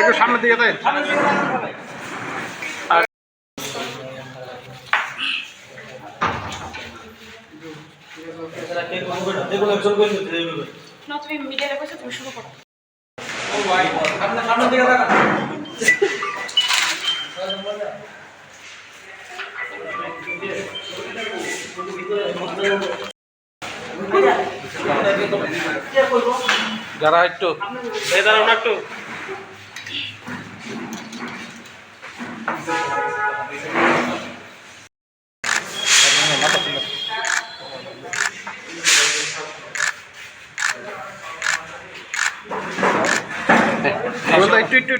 একটু সামনের দিকে তাই যারা একটু। একটু। একটু।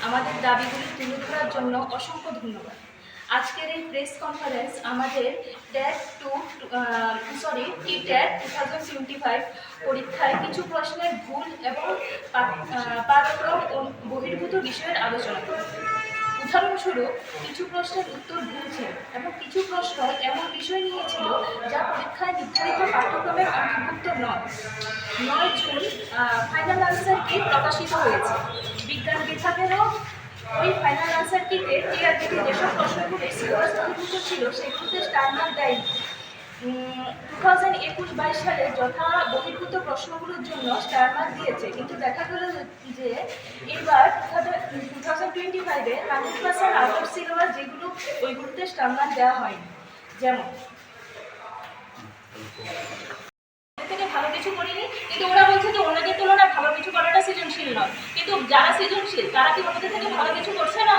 আমাদের দাবিগুলি তুলে ধরার জন্য অসংখ্য ধন্যবাদ আজকের এই প্রেস কনফারেন্স আমাদের TET two sorry T TET two thousand twenty five পরীক্ষায় কিছু প্রশ্নের ভুল এবং পাঠক্রম ও বহির্ভূত বিষয়ের আলোচনা। করে উদাহরণস্বরূপ, কিছু প্রশ্নের উত্তর ভুল ছিল এবং কিছু প্রশ্ন এমন বিষয় নিয়েছিল যা পরীক্ষায় নির্ধারিত পাঠ্যক্রমের অন্তর্ভুক্ত নয়। নয় জুন ফাইনাল আনসার কি প্রকাশিত হয়েছে। বিজ্ঞান বিভাগেরও ওই ফাইনাল আনসার কিতে টিআরবিতে যেসব প্রশ্নগুলি সিলেবাস অন্তর্ভুক্ত ছিল সেগুলোতে স্টার মার্ক দেয়নি। টু থাউজেন্ড একুশ বাইশ সালে যথা বহির্ভূত প্রশ্নগুলোর জন্য স্টার মার্ক দিয়েছে, কিন্তু দেখা গেল যে এবার টু থাউজেন্ড টোয়েন্টি ফাইভে হান্ড্রেড পার্সেন্ট আউট সিলেবাস যেগুলো ওইগুলোতে স্টার মার্ক দেওয়া হয়নি। যেমন থেকে ভালো কিছু করিনি, কিন্তু ওরা বলছে যে অন্যদের তুলনায় ভালো কিছু সৃজনশীল কিন্তু যারা সৃজনশীল, তারা কি অন্যদের থেকে ভালো কিছু করছে না?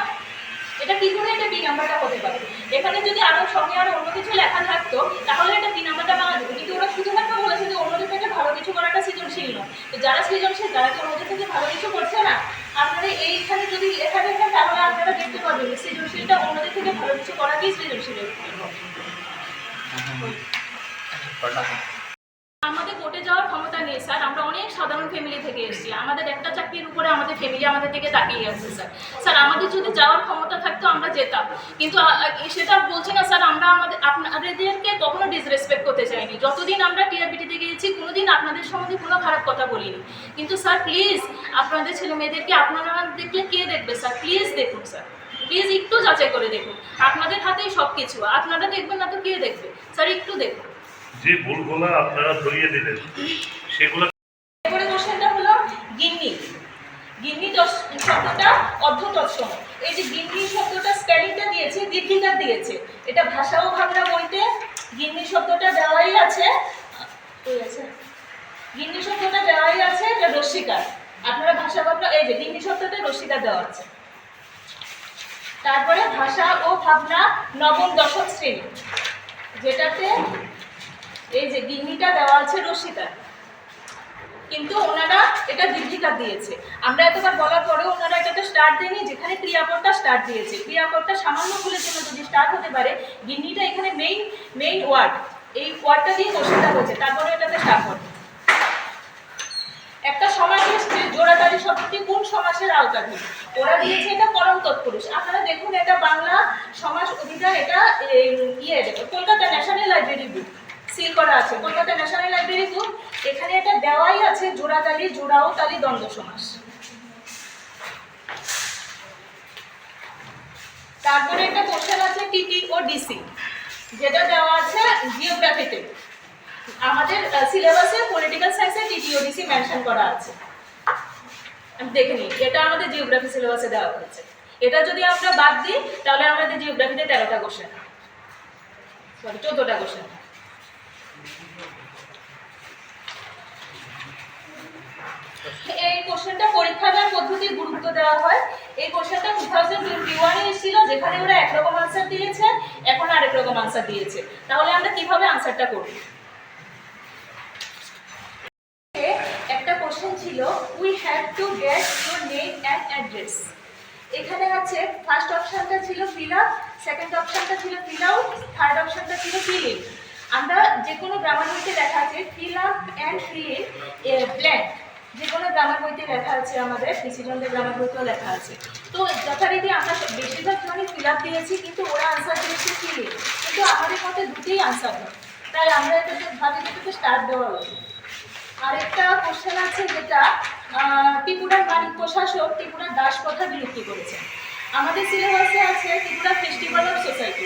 এটা কি করে এটা বি নাম্বারটা হতে পারে? এখানে যদি আরও সঙ্গে আরও অন্য কিছু লেখা থাকতো, তাহলে এটা বি নাম্বারটা পাওয়া যেত? কিন্তু ওরা শুধুমাত্র বলেছে যে অন্যদের থেকে ভালো কিছু করাটা সৃজনশীল নয়। তো যারা সৃজনশীল, তারা কি অন্যদের থেকে ভালো কিছু করছে না? আপনারা এইখানে যদি লেখা দেখেন, তাহলে আপনারা দেখতে পাবেন সৃজনশীলটা অন্যদের থেকে ভালো কিছু করাকেই সৃজনশীল আমাদের কোর্টে যাওয়ার ক্ষমতা নেই, স্যার। আমরা অনেক সাধারণ ফ্যামিলি থেকে এসেছি। আমাদের একটা চাকরির উপরে আমাদের ফ্যামিলি আমাদের দিকে তাকিয়ে আছে, স্যার। স্যার, আমাদের যদি যাওয়ার ক্ষমতা থাকতো, আমরা যেতাম। কিন্তু সেটা বলছি না, স্যার, আমরা আমাদের, আপনাদেরকে কখনো ডিসরেসপেক্ট করতে চাইনি। যতদিন আমরা টিআরবিটিতে গিয়েছি, কোনোদিন আপনাদের সম্বন্ধে কোনো খারাপ কথা বলিনি। কিন্তু, স্যার প্লিজ আপনাদের ছেলে মেয়েদেরকে, আপনারা দেখলে কে দেখবে, স্যার? প্লিজ দেখুন, স্যার। প্লিজ একটু যাচাই করে দেখুন। আপনাদের হাতেই সব কিছু আপনারা দেখবেন না তো কে দেখবে? স্যার, একটু দেখুন। যে ভুলগুলো আপনারা ধরিয়ে দিলেন, সেগুলো এই যে গিন্নি শব্দটা দিয়েছে দিয়েছে। এটা ভাষা ও ভাবনা গিন্নি শব্দটা দেওয়াই আছে। গিন্নি শব্দটা দেওয়াই আছে, এটা আপনারা গিন্নি শব্দটা দেওয়া আছে। তারপরে ভাষা ও ভাবনা নবম দশম শ্রেণি, যেটাতে এই যে গিন্নিটা দেওয়া আছে রস্বীকার কিন্তু ওনারা এটা দীর্ঘিকার দিয়েছে। আমরা এতবার বলার পরেও ওনারা এটাতে স্টার্ট দেয়নি, যেখানে ক্রিয়াপদটা স্টার্ট দিয়েছে। ক্রিয়াপদটা সামান্য ভুলের জন্য যদি স্টার্ট হতে পারে, গিন্নিটা এখানে মেইন মেইন ওয়ার্ড এই ওয়ার্ডটা দিয়ে কোশ্চেনটা হয়েছে তারপরে এটাতে স্টার্ট হবে একটা সমাজ এসছে জোড়াতালি শব্দটি কোন সমাসের আওতাধীন? ওরা দিয়েছে এটা পরম তৎপুরুষ। আপনারা দেখুন, এটা বাংলা সমাজ অধিকার, এটা ইয়ে Kolkata national library book. Seal করা আছে। কলকাতা ন্যাশনাল লাইব্রেরি বুক এখানে এটা দেওয়াই আছে জোড়াতালি জোড়াও তালি দ্বন্দ্ব সমাস। তারপরে একটা কোশ্চেন আছে টিটি ও ডিসি যেটা দেওয়া আছে জিওগ্রাফিতে আমাদের সিলেবাসে পলিটিক্যাল সায়েন্সে টিটিওডিসি মেনশন করা আছে। আমি দেখে নিই, এটা আমাদের জিওগ্রাফি সিলেবাসে দেওয়া হয়েছে। এটা যদি আমরা বাদ দিই, তাহলে আমাদের জিওগ্রাফিতে তেরোটা কোশ্চেন সরি চোদ্দোটা কোশ্চেন এই কোশ্চেনটা পরীক্ষাগার পদ্ধতির গুরুত্ব দেওয়া হয়। এই কোশ্চেনটা টু থাউজেন্ড এসেছিল, যেখানে ওরা একরকম আনসার দিয়েছে, এখন আরেক রকম আনসার দিয়েছে। তাহলে আমরা কীভাবে আনসারটা করব? একটা কোশ্চেন ছিল we have to get your name and address এখানে আছে ফার্স্ট অপশনটা ছিল ফিল আপ সেকেন্ড অপশনটা ছিল ফিল আউট থার্ড অপশনটা ছিল ফিল ইন আমরা যে কোনো গ্রামার বইতে দেখা আছে fill up and fill in blank যে কোনো গ্রামার বইতে লেখা আছে আমাদের ডিসিশনদের গ্রামার বইতেও লেখা আছে। তো যথারীতি আমরা বেশিরভাগ মানে ফিল আপ দিয়েছি, কিন্তু ওরা আনসার দিয়েছে ফিল কিন্তু আমাদের মধ্যে দুটোই আনসার হয় তাই আমরা এটাকে ভাবি যে স্টার্ট দেওয়া উচিত। আরেকটা কোশ্চেন আছে যেটা ত্রিপুরার মালিক প্রশাসক ত্রিপুরার দাস কথা বিলুপ্তি করেছে আমাদের সিলেবাসে আছে ত্রিপুরা ফেস্টিভ্যাল অফ সোসাইটি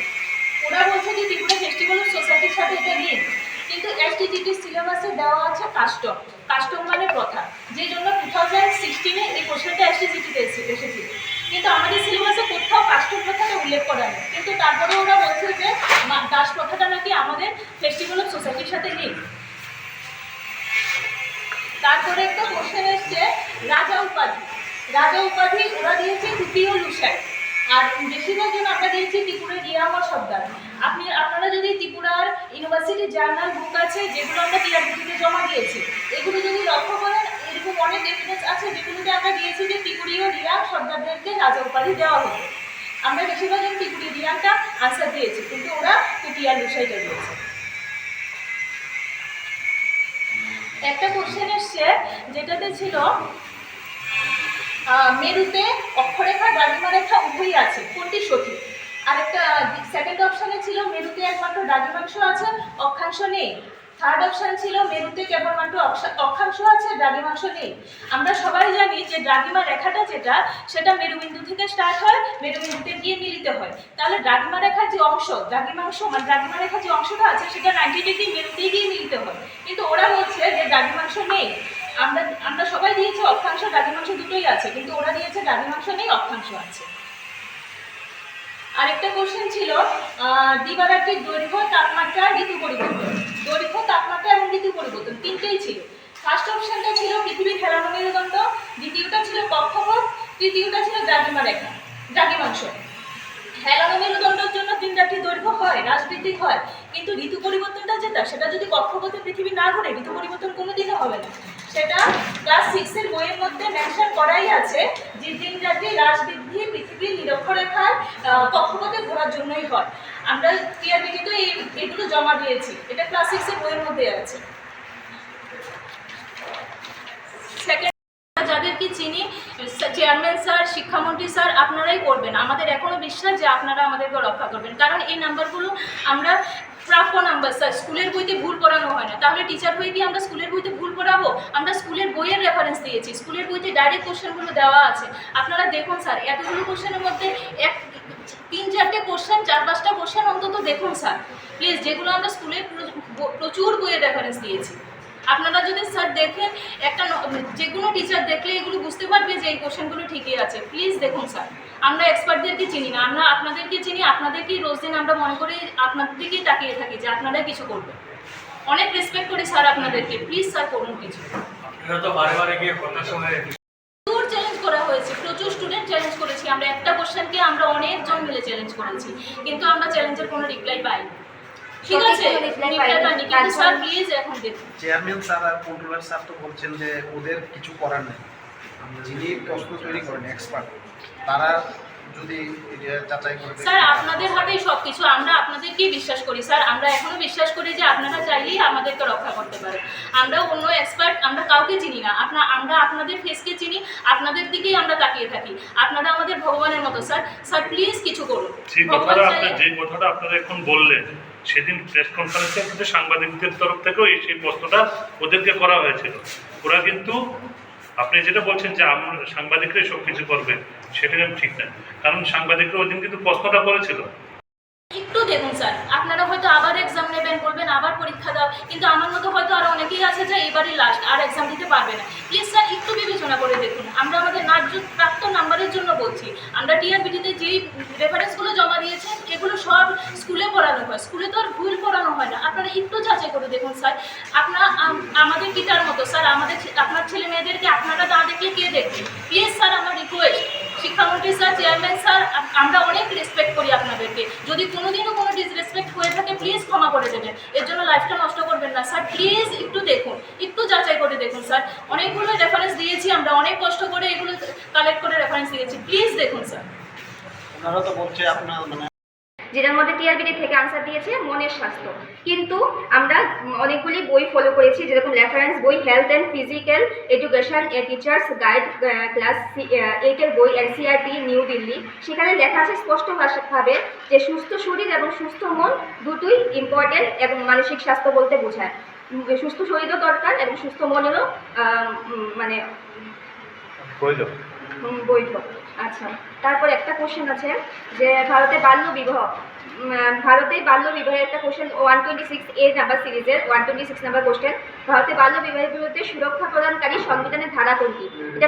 ওরা বলছে যে ত্রিপুরা ফেস্টিভ্যাল অফ সোসাইটির সাথে এটা লিঙ্ক কিন্তু এসটিটিটির সিলেবাসে দেওয়া আছে কাস্টম কাস্টম মানে প্রথা। যে জন্য টু থাউজেন্ড সিক্সটিনে এই কোশ্চেনটা এসটিটিতে এসেছিল। কিন্তু আমাদের সিলেবাসে কোথাও কাস্টম প্রথাটা উল্লেখ করা নেই। কিন্তু তারপরে ওরা বলছে যে দাস প্রথাটা নাকি আমাদের ফেস্টিভ্যাল অফ সোসাইটির সাথে লিঙ্ক তারপরে একটা কোশ্চেন এসছে, রাজা উপাধি। রাজা উপাধি ওরা দিয়েছে তৃতীয় লুসাই। আর বেশিরভাগ জন আমরা দিয়েছি ত্রিপুরার রিয়ামর সর্দার। আপনি, আপনারা যদি ত্রিপুরার ইউনিভার্সিটি জার্নাল বুক আছে, যেগুলো আমরা টিআরবিটিতে জমা দিয়েছি, এগুলো যদি লক্ষ্য করেন, এরকম অনেক এভিডেন্স আছে যেগুলোতে আমরা দিয়েছি যে ত্রিপুরীয় রিয়াং সর্দারদেরকে রাজা উপাধি দেওয়া হতো আমরা বেশিরভাগ জন ত্রিপুরী রিয়াংটা আনসার দিয়েছি, কিন্তু ওরা তৃতীয় লুসাইটা দিয়েছে। একটা কোশ্চেন এসছে, যেটাতে ছিল মেরুতে অক্ষরেখা দ্রাঘিমা রেখা উভয়ই আছে, কোনটি সঠিক? আরেকটা সেকেন্ড অপশনে ছিল মেরুতে একমাত্র দ্রাঘিমাংশ আছে, অক্ষাংশ নেই। থার্ড অপশন ছিল মেরুতে কেবলমাত্র অক্ষা- অক্ষাংশ আছে দ্রাঘিমাংশ নেই। আমরা সবাই জানি যে দ্রাঘিমা রেখাটা যেটা, সেটা মেরুবিন্দু থেকে স্টার্ট হয়, মেরুবিন্দুতে গিয়ে মিলিত হয়। তাহলে দ্রাঘিমা রেখার যে অংশ দ্রাঘিমাংশ মানে দ্রাঘিমা রেখার যে অংশটা আছে, সেটা নাইনটি ডিগ্রি মেরুতেই গিয়ে মিলিত হয়। কিন্তু ওরা বলছে যে দ্রাঘিমাংশ নেই। আমরা আমরা সবাই দিয়েছি অক্ষাংশ দ্রাঘিমাংশ দুটোই আছে, কিন্তু ওরা দিয়েছে দ্রাঘিমাংশ নেই, অক্ষাংশ আছে। আরেকটা কোশ্চেন ছিল দিবারাত্রির দৈর্ঘ্য, তাপমাত্রা, ঋতু পরিবর্তন। দৈর্ঘ্য, তাপমাত্রা এবং ঋতু পরিবর্তন তিনটেই ছিল। ফার্স্ট অপশনটা ছিল পৃথিবীর খেলানো মেরুদণ্ড, দ্বিতীয়টা ছিল কক্ষপথ, তৃতীয়টা ছিল দ্রাঘিমা রেখা, দ্রাঘিমাংশ। হেলানো মেরুদণ্ডের জন্য দিন রাত্রি দৈর্ঘ্য হয় বৃদ্ধি হয়, কিন্তু ঋতু পরিবর্তনটা যেটা, সেটা যদি কক্ষপথে পৃথিবী না ঘুরে, ঋতু পরিবর্তন কোনো কোনোদিনও হবে না। সেটা ক্লাস সিক্সের বইয়ের মধ্যে মেনশন করাই আছে যে দিন রাত্রি হ্রাস বৃদ্ধি পৃথিবীর নিরক্ষরেখার কক্ষপথে ঘোরার জন্যই হয়। আমরা কিন্তু এই, এগুলো জমা দিয়েছি। এটা ক্লাস সিক্সের বইয়ের মধ্যে আছে সেকেন্ড যাদেরকে চিনি চেয়ারম্যান স্যার শিক্ষামন্ত্রী স্যার আপনারাই করবেন। আমাদের এখনও বিশ্বাস যে আপনারা আমাদেরকে রক্ষা করবেন। কারণ এই নাম্বারগুলো আমরা প্রাপ্য নাম্বার স্যার স্কুলের বইতে ভুল পড়ানো হয় না। তাহলে টিচার হয়ে কি আমরা স্কুলের বইতে ভুল পড়াবো? আমরা স্কুলের বইয়ের রেফারেন্স দিয়েছি। স্কুলের বইতে ডাইরেক্ট কোশ্চেনগুলো দেওয়া আছে। আপনারা দেখুন স্যার এতগুলো কোশ্চেনের মধ্যে এক, তিন, চারটে কোশ্চেন চার, পাঁচটা কোশ্চেন অন্তত দেখুন স্যার প্লিজ যেগুলো আমরা স্কুলে প্রচুর বইয়ের রেফারেন্স দিয়েছি। আপনারা যদি স্যার দেখেন একটা যে কোনো টিচার দেখলে এগুলো বুঝতে পারবে যে এই কোশ্চেনগুলো ঠিকই আছে। প্লিজ দেখুন স্যার। আমরা এক্সপার্টদেরকে চিনি না। আমরা আপনাদেরকে চিনি আপনাদেরকেই রোজ দিন আমরা মনে করি আপনাদের দিকেই তাকিয়ে থাকি যে আপনারাই কিছু করবেন। অনেক রেসপেক্ট করি স্যার আপনাদেরকে। প্লিজ স্যার করুন কিছু। আপনারা প্রচুর চ্যালেঞ্জ করা হয়েছে। প্রচুর স্টুডেন্ট চ্যালেঞ্জ করেছি। আমরা একটা কোশ্চেনকে আমরা অনেকজন মিলে চ্যালেঞ্জ করেছি। কিন্তু আমরা চ্যালেঞ্জের কোনো রিপ্লাই পাইনি। ঠিক আছে কিন্তু স্যার প্লিজ এখন দেখুন। চেয়ারম্যান স্যার আর কন্ট্রোলার স্যার তো বলছেন যে ওদের কিছু করার নেই। যিনি প্রশ্ন তৈরি করেন এক্সপার্ট তারা যদি যাচাই করে স্যার আপনাদের হাতেই সব কিছু আমরা আপনাদেরকেই বিশ্বাস করি স্যার আমরা এখনও বিশ্বাস করি যে আপনারা চাইলেই আমাদেরকে রক্ষা করতে পারেন। আমরা অন্য এক্সপার্ট আমরা কাউকে চিনি না। আপনার আমরা আপনাদের ফেসকে চিনি আপনাদের দিকেই আমরা তাকিয়ে থাকি। আপনারা আমাদের ভগবানের মতো স্যার স্যার প্লিজ কিছু করুন। সেই ভগবান কথাটা আপনি যে কথাটা আপনারা এখন বললেন সেদিন প্রেস কনফারেন্সে কিন্তু সাংবাদিকদের তরফ থেকেও এই সেই প্রশ্নটা ওদেরকে করা হয়েছিল। ওরা কিন্তু, আপনি যেটা বলছেন যে আমরা সাংবাদিকরাই সব কিছু করবে, সেটা কিন্তু ঠিক না। কারণ সাংবাদিকরা ওই দিন কিন্তু প্রশ্নটা করেছিল। একটু দেখুন স্যার আপনারা হয়তো আবার এক্সাম নেবেন বলবেন আবার পরীক্ষা দাও। কিন্তু আমার মতো হয়তো আরও অনেকেই আছে যে এবারই লাস্ট আর এক্সাম দিতে পারবে না। প্লিজ স্যার একটু বিবেচনা করে দেখুন। আমরা আমাদের ন্যায্য প্রাপ্ত নাম্বারের জন্য বলছি। আমরা টিআরবিটিতে যেই রেফারেন্সগুলো জমা দিয়েছেন এগুলো সব স্কুলে পড়ানো হয়। স্কুলে তো আর ভুল পড়ানো হয় না। আপনারা একটু যাচাই করে দেখুন স্যার আপনার আমাদের পিতার মতো স্যার আমাদের আপনার ছেলে মেয়েদেরকে আপনারা না দেখলে কে দেখবে? প্লিজ স্যার আমার রিকোয়েস্ট শিক্ষামন্ত্রী স্যার চেয়ারম্যান স্যার আমরা অনেক রেসপেক্ট করি আপনাদেরকে। যদি কোনোদিনও কোনো ডিসরেসপেক্ট হয়ে থাকে প্লিজ ক্ষমা এর জন্য লাইফটা নষ্ট করবেন না। স্যার প্লিজ একটু দেখুন। একটু যাচাই করে দেখুন, স্যার। অনেকগুলো রেফারেন্স দিয়েছি, আমরা অনেক কষ্ট করে এগুলো কালেক্ট করে রেফারেন্স দিয়েছি। প্লিজ দেখুন, স্যার। তো বলছে আপনার মানে যেটার মধ্যে টিআরবিডি থেকে আনসার দিয়েছে মনের স্বাস্থ্য। কিন্তু আমরা অনেকগুলি বই ফলো করেছি যেরকম রেফারেন্স বই health and physical education a teachers guide class এইটের বই এনসিআরটি নিউ দিল্লি সেখানে লেখা আছে স্পষ্টভাবে যে সুস্থ শরীর এবং সুস্থ মন দুটোই ইম্পর্টেন্ট এবং মানসিক স্বাস্থ্য বলতে বোঝায়। সুস্থ শরীরও দরকার এবং সুস্থ মনেরও মানে বৈধ আচ্ছা। তারপর একটা কোশ্চেন আছে যে ভারতে বাল্য বিবাহ ভারতে বাল্য বিবাহের একটা question one twenty six A number সিরিজের one twenty six number question ভারতে বাল্য বিবাহের বিরুদ্ধে সুরক্ষা প্রদানকারী সংবিধানের ধারা কোনটি? এটা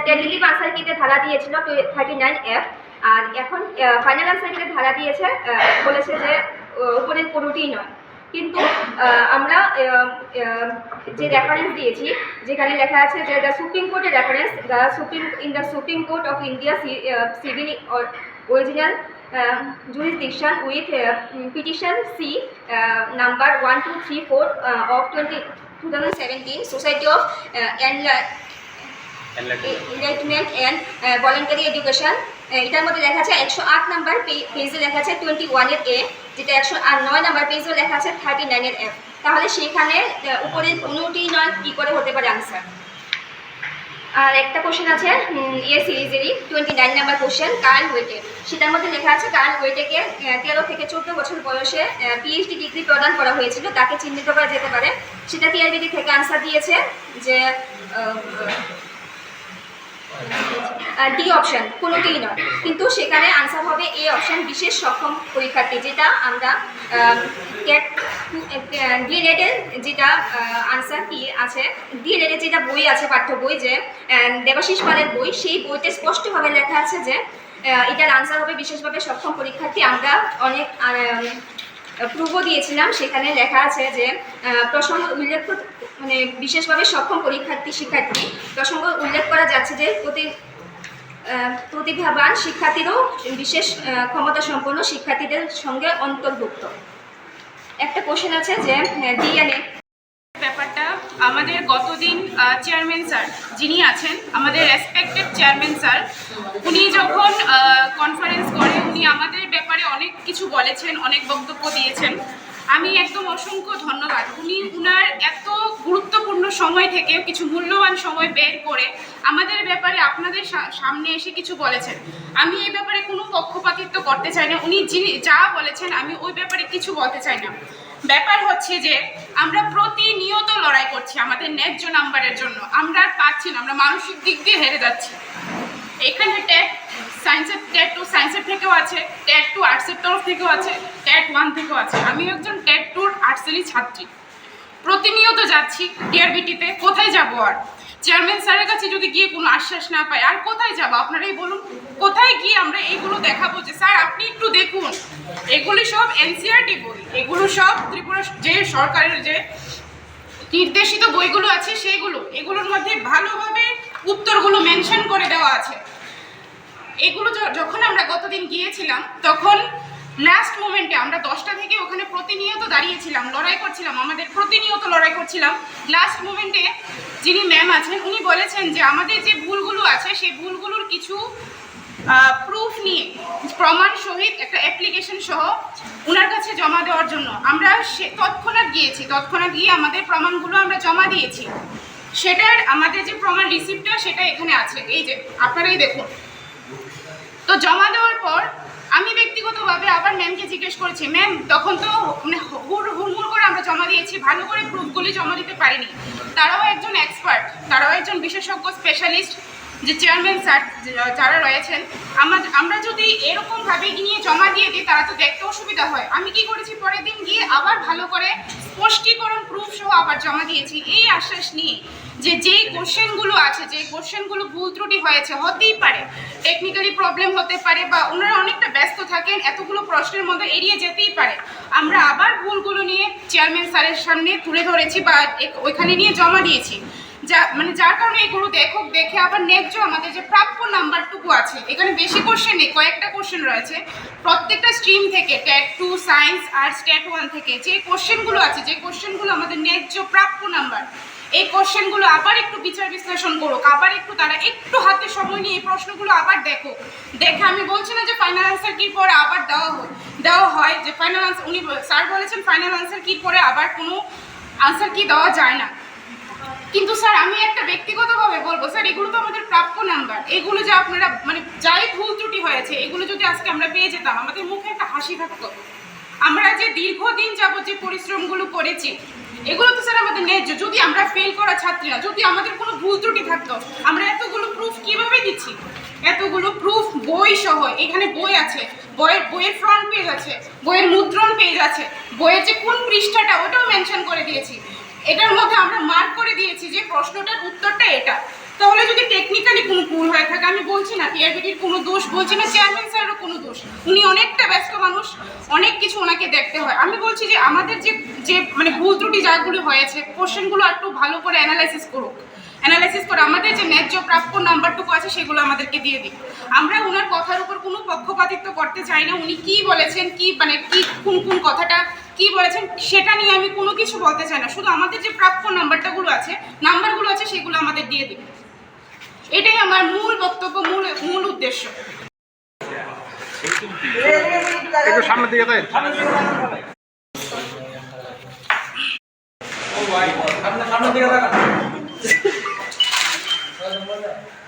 আনসার কিতে ধারা দিয়েছিল থার্টি নাইন এফ আর এখন ফাইনাল আনসার ধারা দিয়েছে বলেছে যে উপরের কোনোটিই নয়। কিন্তু আমরা যে রেফারেন্স দিয়েছি যেখানে লেখা আছে যে দ্য সুপ্রিম কোর্টের reference the supreme in the supreme court of India civil original jurisdiction with uh, petition C uh, number 1234 uh, of 20, 2017 Society of uh, Enla- enlightenment and voluntary education এটার মধ্যে লেখা আছে একশো আট নাম্বার পেজে লেখা আছে টোয়েন্টি ওয়ানের এ যেটা একশো আর নয় নাম্বার পেজেও লেখা আছে থার্টি নাইনের এফ তাহলে সেখানে আহ, উপরের কোনোটি নয় কী করে হতে পারে আনসার আর একটা কোশ্চেন আছে ইয়ে সিরিজেরই টোয়েন্টি নাইন নাম্বার কোশ্চেন কার্ল ওয়েটে সেটার মধ্যে লেখা আছে কার্ল ওয়েটেকে তেরো থেকে চোদ্দ বছর বয়সে পিএইচডি ডিগ্রি প্রদান করা হয়েছিল তাকে চিহ্নিত করা যেতে পারে। সেটা টিআরবিডি থেকে আনসার দিয়েছে যে ডি অপশান কোনোটিই নয়। কিন্তু সেখানে আনসার হবে এ অপশান বিশেষ সক্ষম পরীক্ষার্থী, যেটা আমরা ক্যাট ডিএলএডের যেটা আনসার কি আছে? ডিএলএডের যেটা বই আছে, পাঠ্য বই যে দেবাশিস পালের বই, সেই বইতে স্পষ্টভাবে লেখা আছে যে এটার আনসার হবে বিশেষভাবে সক্ষম পরীক্ষার্থী। আমরা অনেক প্রুভও দিয়েছিলাম। সেখানে লেখা আছে যে প্রসঙ্গ উল্লেখ মানে বিশেষভাবে সক্ষম পরীক্ষার্থী, শিক্ষার্থী, প্রসঙ্গ উল্লেখ করা যাচ্ছে যে, প্রতি প্রতিভাবান শিক্ষার্থীরও বিশেষ ক্ষমতা সম্পন্ন শিক্ষার্থীদের সঙ্গে অন্তর্ভুক্ত। একটা কোশ্চেন আছে যে ডিএনএ ব্যাপারটা আমাদের গতদিন চেয়ারম্যান স্যার যিনি আছেন, আমাদের রেসপেক্টেড চেয়ারম্যান স্যার উনি যখন কনফারেন্স করে উনি আমাদের ব্যাপারে অনেক কিছু বলেছেন, অনেক বক্তব্য দিয়েছেন। আমি একদম অসংখ্য ধন্যবাদ। উনি, উনার এত গুরুত্বপূর্ণ সময় থেকে কিছু মূল্যবান সময় বের করে আমাদের ব্যাপারে আপনাদের সামনে এসে কিছু বলেছেন। আমি এই ব্যাপারে কোনো পক্ষপাতিত্ব করতে চাই না। উনি যিনি যা বলেছেন, আমি ওই ব্যাপারে কিছু বলতে চাই না। ব্যাপার হচ্ছে যে, আমরা প্রতিনিয়ত লড়াই করছি আমাদের ন্যায্য নাম্বারের জন্য। আমরা আর পাচ্ছি না, আমরা মানসিক দিক দিয়ে হেরে যাচ্ছি। এখানে ট্যাট সায়েন্সের ট্যাট টু সায়েন্সের থেকেও আছে ট্যাট টু আর্টসের তরফ থেকেও আছে ট্যাট ওয়ান থেকেও আছে। আমি একজন ট্যাট টুর আর্টসেরই ছাত্রী। প্রতিনিয়ত যাচ্ছি টিআরবিটিতে কোথায় যাব আর? চেয়ারম্যান স্যারের কাছে যদি গিয়ে কোনো আশ্বাস না পাই, আর কোথায় যাব? আপনারাই বলুন, কোথায় গিয়ে আমরা এইগুলো দেখাবো যে, স্যার, আপনি একটু দেখুন। এগুলি সব এনসিআরটি বই। এগুলো সব ত্রিপুরা যে সরকারের যে নির্দেশিত বইগুলো আছে সেইগুলো এগুলোর মধ্যে ভালোভাবে উত্তরগুলো মেনশন করে দেওয়া আছে। এগুলো যখন আমরা গতদিন গিয়েছিলাম, তখন লাস্ট মোমেন্টে আমরা দশটা থেকে ওখানে প্রতিনিয়ত দাঁড়িয়েছিলাম, লড়াই করছিলাম, আমাদের প্রতিনিয়ত লড়াই করছিলাম। লাস্ট মোমেন্টে যিনি ম্যাম আছেন, উনি বলেছেন যে আমাদের যে ভুলগুলো আছে, সেই ভুলগুলোর কিছু প্রুফ নিয়ে, প্রমাণ সহিত একটা অ্যাপ্লিকেশন সহ ওনার কাছে জমা দেওয়ার জন্য আমরা সে, তৎক্ষণাৎ গিয়েছি। তৎক্ষণাৎ গিয়ে আমাদের প্রমাণগুলো আমরা জমা দিয়েছি। সেটার আমাদের যে প্রমাণ রিসিপ্টটা সেটা এখানে আছে। এই যে, আপনারাই দেখুন। তো জমা দেওয়ার পর আমি ব্যক্তিগতভাবে আবার ম্যামকে জিজ্ঞেস করেছি ম্যাম তখন তো মানে হুড় হুড়মুড় করে আমরা জমা দিয়েছি, ভালো করে প্রুফগুলি জমা দিতে পারিনি। তারাও একজন এক্সপার্ট তারাও একজন বিশেষজ্ঞ স্পেশালিস্ট যে চেয়ারম্যান স্যার যারা রয়েছেন আমাদের আমরা যদি এরকমভাবে নিয়ে জমা দিয়ে দিই, তারা তো দেখতে অসুবিধা হয়। আমি কি করেছি? পরের দিন গিয়ে আবার ভালো করে স্পষ্টীকরণ প্রুফ সহ আবার জমা দিয়েছি। এই আশ্বাস নিয়ে যে যেই কোশ্চেনগুলো আছে যে কোশ্চেনগুলো ভুল ত্রুটি হয়েছে, হতেই পারে। টেকনিক্যালি প্রবলেম হতে পারে বা ওনারা অনেকটা ব্যস্ত থাকেন, এতগুলো প্রশ্নের মধ্যে এড়িয়ে যেতেই পারে। আমরা আবার ভুলগুলো নিয়ে চেয়ারম্যান স্যারের সামনে তুলে ধরেছি বা ওইখানে নিয়ে জমা দিয়েছি। যা মানে যার কারণে এগুলো দেখো দেখে আবার ন্যায্য আমাদের যে প্রাপ্য নাম্বারটুকু আছে, এখানে বেশি কোশ্চেন নেই, কয়েকটা কোশ্চেন রয়েছে। প্রত্যেকটা স্ট্রিম থেকে ট্যাট টু সায়েন্স আর্টস ট্যাট ওয়ান থেকে, যে কোশ্চেনগুলো আছে, যে কোশ্চেনগুলো আমাদের ন্যায্য প্রাপ্য নাম্বার, এই কোশ্চেনগুলো আবার একটু বিচার বিশ্লেষণ করুক, আবার একটু তারা একটু হাতে সময় নিয়ে এই প্রশ্নগুলো আবার দেখো দেখে আমি বলছি না যে ফাইনাল আনসার কি পরে আবার দেওয়া হোক দেওয়া হয়, যে ফাইনাল আনসার উনি স্যার বলেছেন ফাইনাল আনসার কি পরে আবার কোনো আনসার কি দেওয়া যায় না। কিন্তু স্যার, আমি একটা ব্যক্তিগতভাবে বলব, স্যার, এগুলো তো আমাদের প্রাপ্য নাম্বার। এগুলো যে আপনারা মানে যাই ভুল ত্রুটি হয়েছে, এগুলো যদি আজকে আমরা পেয়ে যেতাম, আমাদের মুখে একটা হাসি থাকতো। আমরা যে দীর্ঘদিন যাবত যে পরিশ্রমগুলো করেছি, এগুলো তো স্যার আমাদের ন্যায্য। যদি আমরা ফেল করা ছাত্রী না, যদি আমাদের কোনো ভুল ত্রুটি থাকতো, আমরা এতগুলো প্রুফ কীভাবে দিচ্ছি? এতগুলো প্রুফ বই সহ, এখানে বই আছে, বইয়ের বইয়ের ফ্রন্ট পেজ আছে, বইয়ের মুদ্রণ পেজ আছে, বইয়ের যে কোন পৃষ্ঠাটা, ওটাও মেনশন করে দিয়েছি। এটার মধ্যে আমরা মার্ক করে দিয়েছি যে প্রশ্নটার উত্তরটা এটা। তাহলে যদি টেকনিক্যালি কোনো ভুল হয়ে থাকে, আমি বলছি না পিআরবিটির কোনো দোষ, বলছি না চেয়ারম্যান স্যারেরও কোনো দোষ। উনি অনেকটা ব্যস্ত মানুষ, অনেক কিছু ওনাকে দেখতে হয়। আমি বলছি যে আমাদের যে যে মানে ভুল ত্রুটি যাগুলো হয়েছে কোশ্চেনগুলো একটু ভালো করে অ্যানালাইসিস করুক। অ্যানালাইসিস করে আমাদের যে ন্যায্য প্রাপ্য নাম্বারটুকু আছে সেগুলো আমাদেরকে দিয়ে দিন। আমরা ওনার কথার উপর কোনো পক্ষপাতিত্ব করতে চাই না। উনি কি বলেছেন কি মানে কি কোন কোন কথাটা কি বলেছেন সেটা নিয়ে আমি কোনো কিছু বলতে চাই না। শুধু আমাদের যে প্রাপ্য নাম্বারটাগুলো আছে নাম্বারগুলো আছে সেগুলো আমাদের দিয়ে দিন। এটাই আমার মূল বক্তব্য মূল মূল উদ্দেশ্য। একটু সামনের দিকে সামনের দিকে Olha, olha.